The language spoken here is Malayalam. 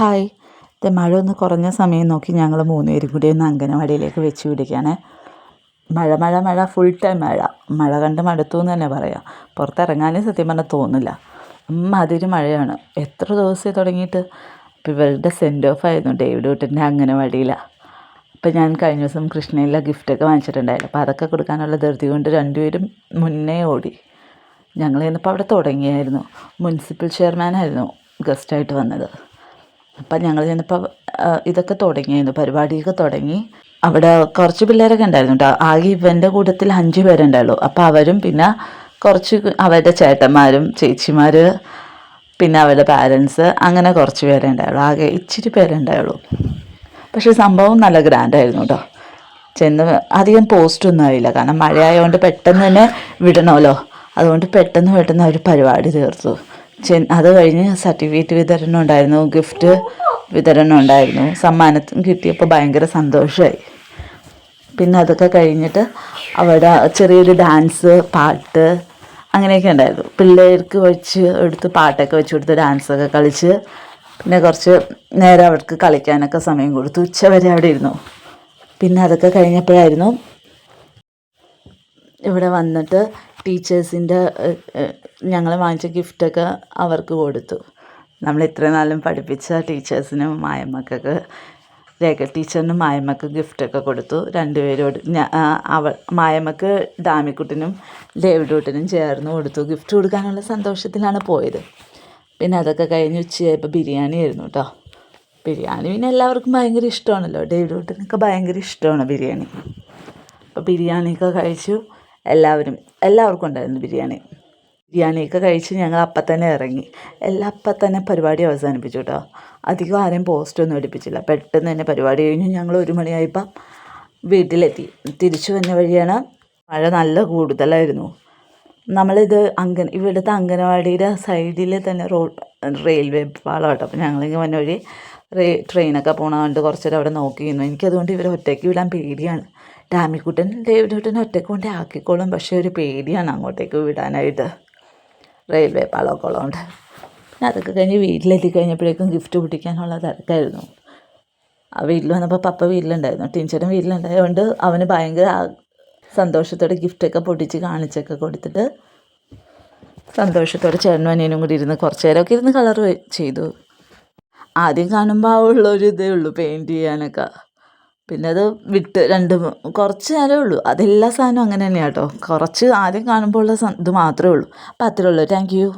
ഹായ്. ഇത് മഴ ഒന്ന് കുറഞ്ഞ സമയം നോക്കി ഞങ്ങൾ മൂന്ന് പേരും കൂടി ഒന്ന് അംഗനവാടിയിലേക്ക് വെച്ച് പിടിക്കുകയാണ് മഴ മഴ മഴ ഫുൾ ടൈം മഴ. മഴ കണ്ട് മടുത്തു എന്ന് തന്നെ പറയാം. പുറത്തിറങ്ങാനേ സത്യം പറഞ്ഞാൽ തോന്നില്ല. അമ്മാതിരി മഴയാണ്. എത്ര ദിവസമായി തുടങ്ങിയിട്ട്? അപ്പോൾ ഇവരുടെ സെൻഡ് ഓഫ് ആയിരുന്നു ഡേവിഡ് കുട്ടന്റെ അംഗനവാടിയിലാണ് അപ്പോൾ ഞാൻ കഴിഞ്ഞ ദിവസം കൃഷ്ണയിലെ ഗിഫ്റ്റൊക്കെ വാങ്ങിച്ചിട്ടുണ്ടായിരുന്നു. അപ്പോൾ അതൊക്കെ കൊടുക്കാനുള്ള ധൃതി കൊണ്ട് രണ്ടുപേരും മുന്നേ ഓടി. ഞങ്ങൾ ചെന്നപ്പോൾ അവിടെ തുടങ്ങിയായിരുന്നു. മുനിസിപ്പൽ ചെയർമാനായിരുന്നു ഗസ്റ്റായിട്ട് വന്നത്. അപ്പം ഞങ്ങൾ ചെന്നപ്പോൾ ഇതൊക്കെ തുടങ്ങിയായിരുന്നു പരിപാടിയൊക്കെ തുടങ്ങി. അവിടെ കുറച്ച് പിള്ളേരൊക്കെ ഉണ്ടായിരുന്നു കേട്ടോ ആകെ ഇവന്റെ കൂട്ടത്തിൽ അഞ്ച് പേരുണ്ടല്ലോ അപ്പോൾ അവരും പിന്നെ കുറച്ച് അവരുടെ ചേട്ടന്മാരും ചേച്ചിമാർ പിന്നെ അവരുടെ പാരൻസ് അങ്ങനെ കുറച്ച് പേരേ ഉണ്ടായുള്ളൂ. ആകെ ഇച്ചിരി പേരേ ഉണ്ടായുള്ളൂ. പക്ഷേ സംഭവം നല്ല ഗ്രാൻഡായിരുന്നു കേട്ടോ ചെന്ന് അധികം പോസ്റ്റൊന്നും ആയില്ല. കാരണം മഴയായതുകൊണ്ട് പെട്ടെന്ന് തന്നെ വിടണമല്ലോ അതുകൊണ്ട് പെട്ടെന്ന് പെട്ടെന്ന് അവർ പരിപാടി തീർത്തു. അത് കഴിഞ്ഞ് സർട്ടിഫിക്കറ്റ് വിതരണം ഉണ്ടായിരുന്നു ഗിഫ്റ്റ് വിതരണം ഉണ്ടായിരുന്നു. സമ്മാനത്തും കിട്ടിയപ്പോൾ ഭയങ്കര സന്തോഷമായി പിന്നെ അതൊക്കെ കഴിഞ്ഞിട്ട് അവിടെ ചെറിയൊരു ഡാൻസ് പാട്ട് അങ്ങനെയൊക്കെ ഉണ്ടായിരുന്നു. പിള്ളേർക്ക് വെച്ച് എടുത്ത് പാട്ടൊക്കെ വെച്ച് കൊടുത്ത് ഡാൻസൊക്കെ കളിച്ച് പിന്നെ കുറച്ച് നേരം അവർക്ക് കളിക്കാനൊക്കെ സമയം കൊടുത്തു. ഉച്ച വരെ അവിടെ ഇരുന്നു. പിന്നെ അതൊക്കെ കഴിഞ്ഞപ്പോഴായിരുന്നു ഇവിടെ വന്നിട്ട് ടീച്ചേഴ്സിന്റെ ഞങ്ങൾ വാങ്ങിച്ച ഗിഫ്റ്റൊക്കെ അവർക്ക് കൊടുത്തു. നമ്മൾ ഇത്രയും നാളും പഠിപ്പിച്ച ടീച്ചേഴ്സിനും മായമ്മക്കൊക്കെ രേഖ ടീച്ചറിനും മായമ്മക്ക് ഗിഫ്റ്റൊക്കെ കൊടുത്തു. രണ്ടുപേരോട് അവൾ മായമ്മക്ക് ഡാമിക്കുട്ടിനും ഡേവിഡുട്ടിനും ചേർന്ന് കൊടുത്തു. ഗിഫ്റ്റ് കൊടുക്കാനുള്ള സന്തോഷത്തിലാണ് പോയത്. പിന്നെ അതൊക്കെ കഴിഞ്ഞ് ഉച്ചയായപ്പോൾ ബിരിയാണി ആയിരുന്നു കേട്ടോ ബിരിയാണി പിന്നെ എല്ലാവർക്കും ഭയങ്കര ഇഷ്ടമാണല്ലോ. ഡേവിഡുട്ടിനൊക്കെ ഭയങ്കര ഇഷ്ടമാണ് ബിരിയാണി. അപ്പോൾ ബിരിയാണിയൊക്കെ കഴിച്ചു. എല്ലാവരും എല്ലാവർക്കും ഉണ്ടായിരുന്നു ബിരിയാണി. ബിരിയാണിയൊക്കെ കഴിച്ച് ഞങ്ങൾ അപ്പം തന്നെ ഇറങ്ങി. എല്ലാം അപ്പം തന്നെ പരിപാടി അവസാനിപ്പിച്ചു കേട്ടോ അധികം ആരെയും പോസ്റ്റൊന്നും എടുപ്പിച്ചില്ല. പെട്ടെന്ന് തന്നെ പരിപാടി കഴിഞ്ഞു. ഞങ്ങൾ ഒരു മണിയായപ്പം വീട്ടിലെത്തി. തിരിച്ചു വന്ന വഴിയാണ് മഴ നല്ല കൂടുതലായിരുന്നു. നമ്മളിത് അംഗൻ ഇവിടുത്തെ അംഗനവാടിയുടെ സൈഡിൽ തന്നെ റോഡ് റെയിൽവേ പാളം കേട്ടോ അപ്പോൾ ഞങ്ങളിങ്ങനെ വന്ന വഴി ട്രെയിനൊക്കെ പോകണ കണ്ട് കുറച്ചേരം അവിടെ നോക്കിയിരുന്നു. എനിക്കതുകൊണ്ട് ഇവരെ ഒറ്റയ്ക്ക് വിടാൻ പേടിയാണ്. ഡാമിക്കുട്ടൻ ഡേവിഡുട്ടൻ ഒറ്റയ്ക്ക് കൊണ്ടേ ആക്കിക്കോളും. പക്ഷേ ഒരു പേടിയാണ് അങ്ങോട്ടേക്ക് വിടാനായിട്ട്. റെയിൽവേ പാളമൊക്കെ പിന്നെ അതൊക്കെ കഴിഞ്ഞ് വീട്ടിലെത്തി കഴിഞ്ഞപ്പോഴേക്കും ഗിഫ്റ്റ് പൊട്ടിക്കാനുള്ള തിരക്കായിരുന്നു. ആ വീട്ടിൽ വന്നപ്പോൾ പപ്പ വീട്ടിലുണ്ടായിരുന്നു. ടീച്ചറും വീട്ടിലുണ്ടായതുകൊണ്ട് അവന് ഭയങ്കര സന്തോഷത്തോടെ ഗിഫ്റ്റൊക്കെ പൊട്ടിച്ച് കാണിച്ചൊക്കെ കൊടുത്തിട്ട് സന്തോഷത്തോടെ ചേട്ടനും അനിയനും കൂടി ഇരുന്ന് കുറച്ച് നേരമൊക്കെ ഇരുന്ന് കളർ ചെയ്തു. ആദ്യം കാണുമ്പോൾ ആ ഉള്ളൊരു ഇതേ ഉള്ളൂ പെയിന്റ് ചെയ്യാനൊക്കെ. പിന്നെ അത് വിട്ട് രണ്ട് കുറച്ച് നേരമേ ഉള്ളൂ. അതെല്ലാ സാധനവും അങ്ങനെ തന്നെയാണ് കേട്ടോ കുറച്ച് ആദ്യം കാണുമ്പോൾ ഉള്ള ഇത് മാത്രമേ ഉള്ളൂ. അപ്പോൾ അത്രേ ഉള്ളൂ. Thank you